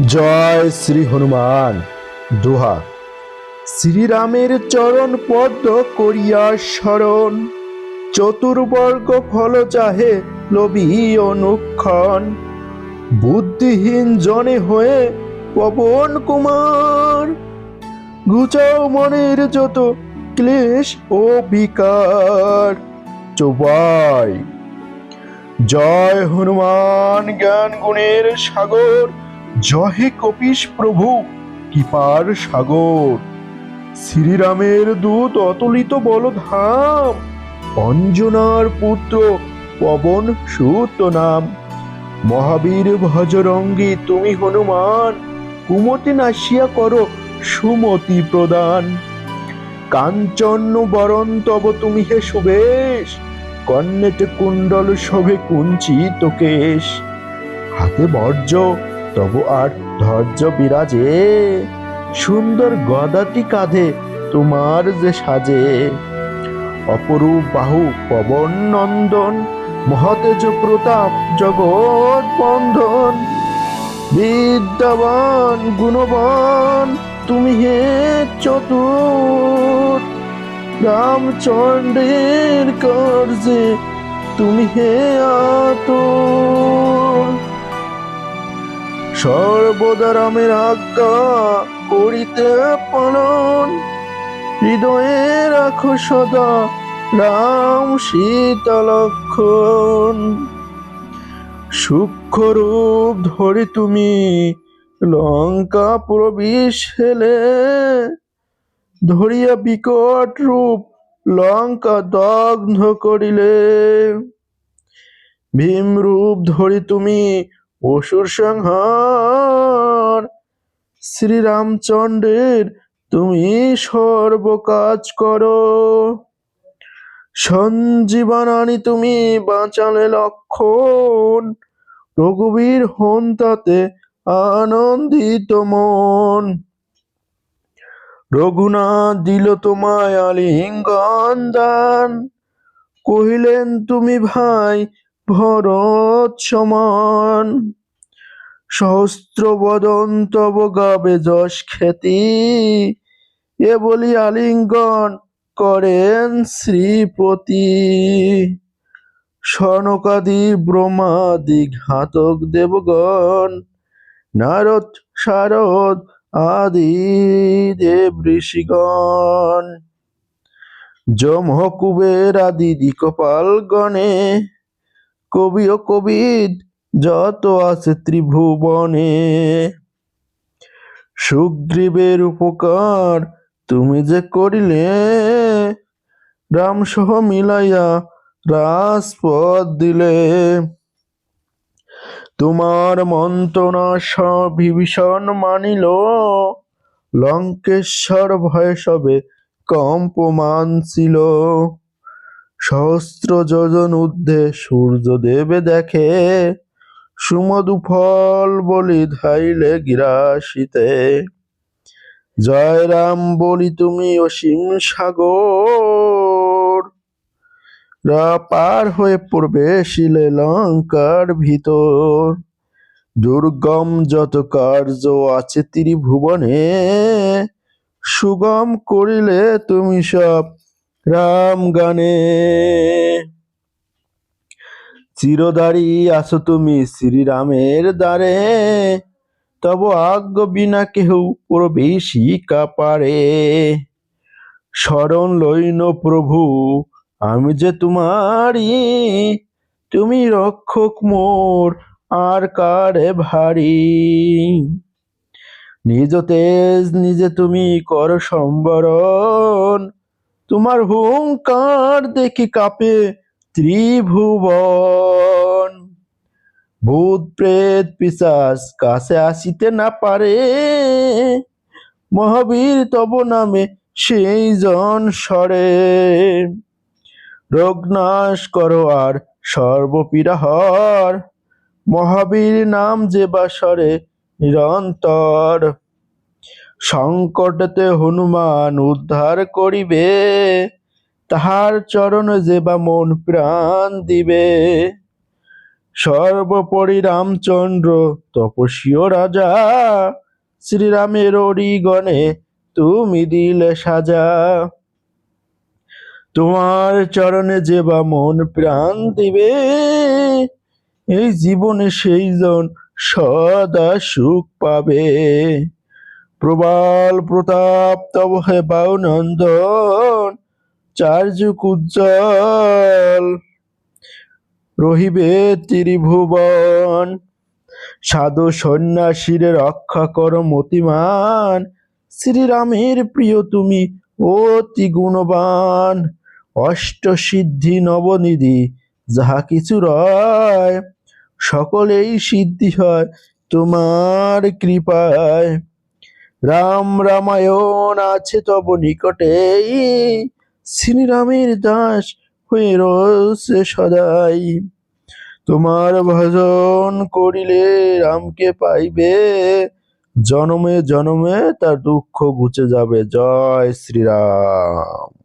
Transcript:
জয় শ্রী হনুমান। দোহা। শ্রীরামের চরণ পদ্ম করিয়া স্মরণ চতুর্বর্গ ফল চাহে লোভী অনুক্ষণ। বুদ্ধিহীন জনে হয়ে পবন কুমার। ঘুচাও মনের যত ক্লেশ ও বিকার। চৌবাই। জয় হনুমান জ্ঞান গুণের সাগর। জয় কপিস প্রভু, কৃপার সাগর। শ্রীরামের দূত অতুলিত বলধাম, অঞ্জনার পুত্র পবন সুত নাম। মহাবীর ভজরঙ্গী, তুমি হনুমান, কুমতি নাশিয়া করো সুমতি প্রদান। কাঞ্চন বরণ, তব তুমি হে সুবেশ কন্যেতে কুণ্ডল শোভে কুঞ্চিত কেশ। হাতে বর্জ্য তবু আর ধৈর্য বিরাজে, সুন্দর গদাটি কাঁধে তোমার যে সাজে। অপরূপ বাহু, পবন, নন্দন, মহতেজ প্রতাপ, জগৎ বন্ধন, বিদ্যাবান, গুণবান, তুমি হে চতুর। রামচন্দ্রের কার্যে তুমি হে আতুর। সর্বদা রামের আজ্ঞা করিতে পালন। হৃদয়ে রাখো সদা রাম সীতা লক্ষণ সূক্ষ্ম রূপ ধরে তুমি লঙ্কা প্রবেশ হেলে। ধরিয়া বিকট রূপ লঙ্কা দগ্ধ করিলে। ভীম রূপ ধরি তুমি অসুর সংহার। শ্রীরামচন্দ্রের তুমি সর্বকাজ করো। সঞ্জীবনানি তুমি বাঁচালে লক্ষণ। রঘুবীর হন তাতে আনন্দিত মন। রঘুনাথ দিল তোমায় আলিঙ্গন দান। কহিলেন, তুমি ভাই ভরত সমান। সহস্র বদন তব গাবে যশ খ্যাতি। এ বলি আলিঙ্গন করেন শ্রীপতি। সনকাদি ব্রহ্মাদি ঘাতক দেবগণ, নারদ, শারদ আদি দেব ঋষিগণ। যম কুবের আদি দিকপাল গণে, কবি ও কবিদ যত আছে ত্রিভুবনে, সুগ্রীবের উপকার তুমি যে করিলে রাম সহ মিলাইয়া রাজপথ দিলে। তোমার মন্ত্রণা বিভীষণ মানিল, লঙ্কেশ্বর ভয়ে সবে কম্পমান ছিল সহস্র যোজন ঊর্ধ্বে সূর্য দেবে দেখে সুমধু ফল বলি ধাইলে গিরাসিতে। জয় রাম বলি তুমি অসীম সাগর। রা পার হয়ে প্রবেশিলে লঙ্কার ভিতর। দুর্গম যত কার্য আছে ত্রিভুবনে, সুগম করিলে তুমি সব রাম গানে। চিরদারি আছো তুমি শ্রীরামের দ্বারে। তব আজ্ঞ বিনা কেহ প্রবেশিকা পারে। শরণ লইন প্রভু, আমি যে তোমারি তুমি রক্ষক মোর, আর কারে ভারী? নিজ তেজ নিজে তুমি কর সম্বরণ, তোমার হুঙ্কার দেখি কাপে ত্রিভুবন। ভূত, প্রেত পিশাচ কাছে আসিতে না পারে। মহাবীর তব নামে সেই জন সরে। রোগনাশ করো আর সর্বপীড়াহর মহাবীর নাম যে বাসরে নিরন্তর। সংকটতে হনুমান উদ্ধার করিবে। তাহার চরণ যে বা মন প্রাণ দিবে। সর্বোপরি রামচন্দ্র তপস্বীয় রাজা, শ্রীরামের অরিগণে তুমি দিলে সাজা। তোমার চরণে যে বা মন প্রাণ দিবে, এই জীবনে সেই জন সদা সুখ পাবে। প্রবাল প্রতাপ তব হে বাউ নন্দন চার্যুক উজ্জ্বল রহিবে ত্রিভুবন, সাধু সন্ন্যাসীর রক্ষা কর মতিমান। শ্রীরামের প্রিয় তুমি অতি গুণবান। অষ্ট সিদ্ধি নবনিধি, যাহা কিছু রয়, সকলেই সিদ্ধি হয় তোমার কৃপায়। রাম রামায়ণ আছে তব নিকটেই শ্রীরামের দাস হয়ে রয়েছে সদাই। তোমার ভজন করিলে রামকে পাইবে। জনমে জনমে তার দুঃখ ঘুচে যাবে। জয় শ্রীরাম।